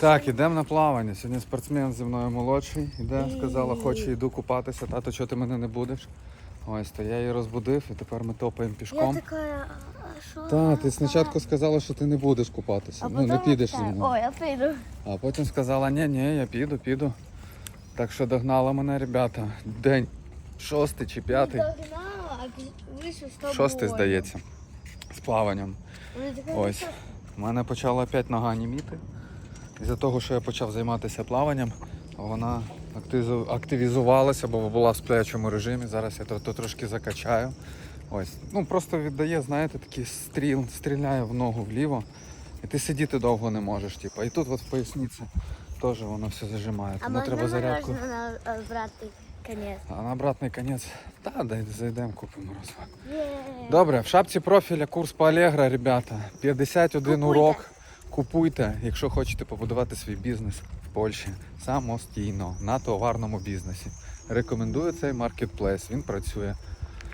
Так, ідемо на плавання. Сьогодні спортсмен зі мною молодший. Іде, сказала, хочу, йду купатися. Тато, чого ти мене не будеш? Ось, то я її розбудив і тепер ми топаємо Я пішком. така, а що? Так, ти спочатку сказала, що ти не будеш купатися. А ну, не потім підеш зі мною. О, я піду. А потім сказала, ні, ні, я піду, піду. Так що догнала мене, ребята. День шостий чи п'ятий. Догнала, а вийшов з тобою. Шостий, здається. З плаванням. Вона така, Ось. У мене почала опять нога німіти. Із-за того, що я почав займатися плаванням, вона активізувалася, бо була в сплячому режимі. Зараз я то, трошки закачаю. Ось. Ну просто віддає, знаєте, такий стріл, стріляє в ногу вліво. І ти сидіти довго не можеш. Типу. І тут от в поясниці теж воно все зажимає. А Тому можна треба зарядку. можна на обратний конець? А на обратний конець. Та, дай зайдемо, купимо розваг. Добре, в шапці профіля курс по Allegro, ребята. 51 Купуйте. урок. Купуйте, якщо хочете побудувати свій бізнес в Польщі самостійно на товарному бізнесі. Рекомендую цей маркетплейс. Він працює